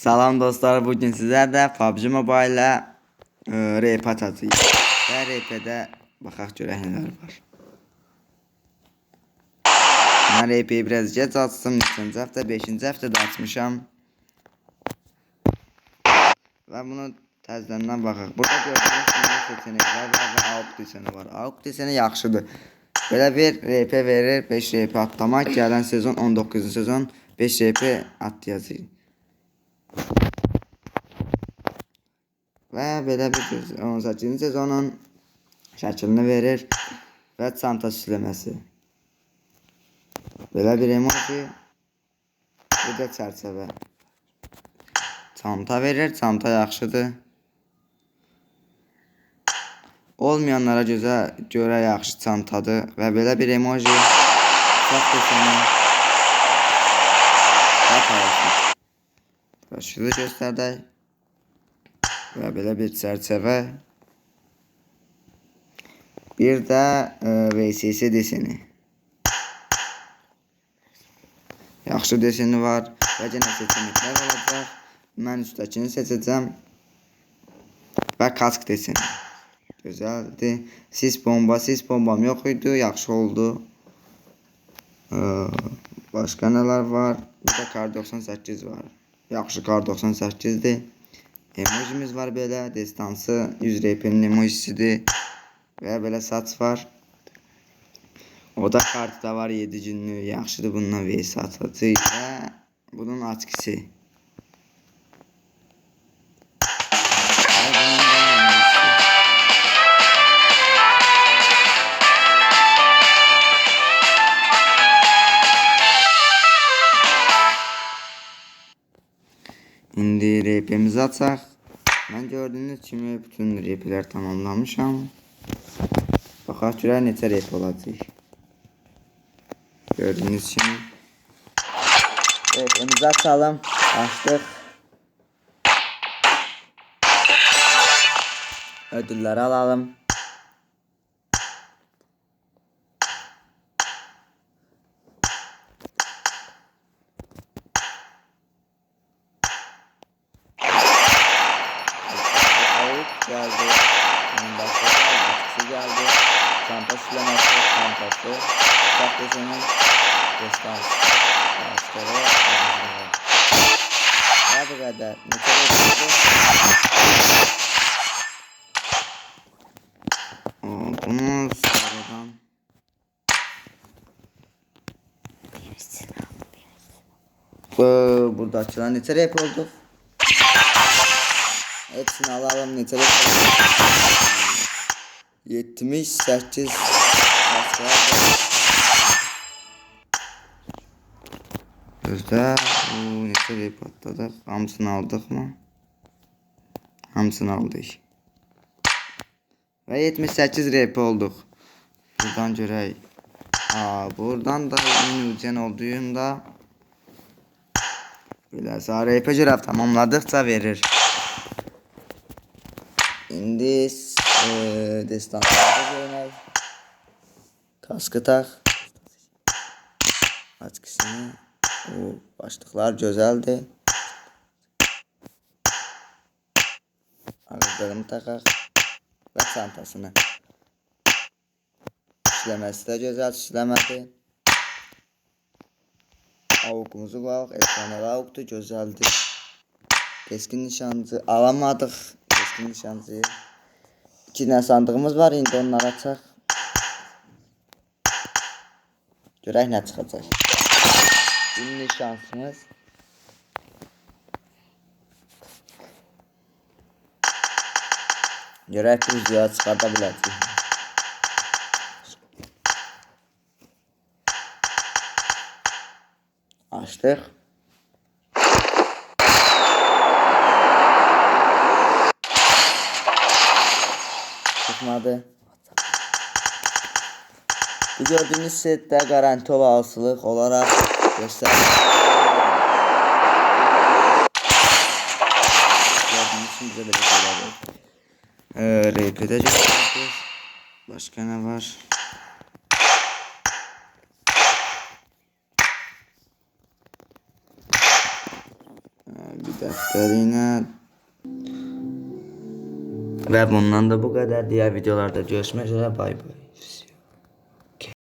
Salam dostlar, bugün sizlərlə PUBG Mobile e, rep atacağıq. Və repdə baxaq görək nələr var. Mən repi biraz gec açdım, 3-cü həftə, 5-ci həftədə açmışam. Və bunu təzədən baxaq. Burada gördüyünüz kimi seçenəklər var və AUK deseni var. AUK deseni yaxşıdır. Belə bir RP verir, 5 RP atlamaq. Gələn sezon 19-cu sezon 5 RP atlayacağıq. Və belə bir 18-ci sezonun şəklini verir və çanta süsləməsi. Belə bir emoji. Bu da çərçivə. Çanta verir, çanta yaxşıdır. Olmayanlara gözə görə yaxşı çantadır və belə bir emoji çox Bakalım. Şunu göstərdək. Və belə bir çərçivə. Bir də e, VCC deseni. Yaxşı deseni var. Və yenə seçenəklər olacaq. Mən üstdəkini seçəcəm. Və kask deseni. Gözəldir. Sis bomba, sis bombam yox idi. Yaxşı oldu. Ee, başqa nələr var? Bir də kar 98 var. Yaxşı kar 98-dir. Emojimiz var belə. Destansı 100 RP'nin emojisidir. Və belə saç var. O da kartda var 7 günlük. Yaxşıdır bununla VS və bunun açkisi. İndi repimizi açaq. Mən gördüyünüz kimi bütün replər tamamlamışam. Baxaq görək neçə rep olacaq. Gördüyünüz kimi. Repimizi açalım. Açdıq. Ödülləri alalım. Geldi. Başka geldi. Atkısı geldi. Çantası. Uçak deseni. Destans. Destansı. Ya bu kadar. Aa, Bunu sonradan. Bu, burada açılan rep oldu? Hepsini alalım rep oldu? 78 başka Gözdə bu neçə rep atladıq? Hamısını aldıq mı? Hamısını aldıq. Və 78 rep olduq. Buradan görək. Aa, buradan da Ucen olduğunda Belə sarı epə görə tamamladıqca verir. İndi e, destanlarda görmək. Kaskı tax. Açkısını. O başlıqlar gözəldir. Ağızlarımı taxaq. Və çantasını. Süsləməsi də gözəl süsləmədir. Avukumuzu var. Efsanevi avuktu. Gözəldir. Keskin nişancı alamadıq. Nişancıyı. İki dənə sandığımız var. İndi onları açaq. Görək nə çıxacaq. Bir nişansımız. Görək bir ziya çıxarda biləcək. Açdıq. Çıxmadı. Bu gördüğünüz setdə garanti olasılıq olaraq göstərir. Gördüğünüz bizə belə şeylər var. Ee, RP'de göstərdik. Başqa nə var? Bir dəftərinə və bundan da bu qədər. Diğer videolarda görüşmək üzere. Bay bay.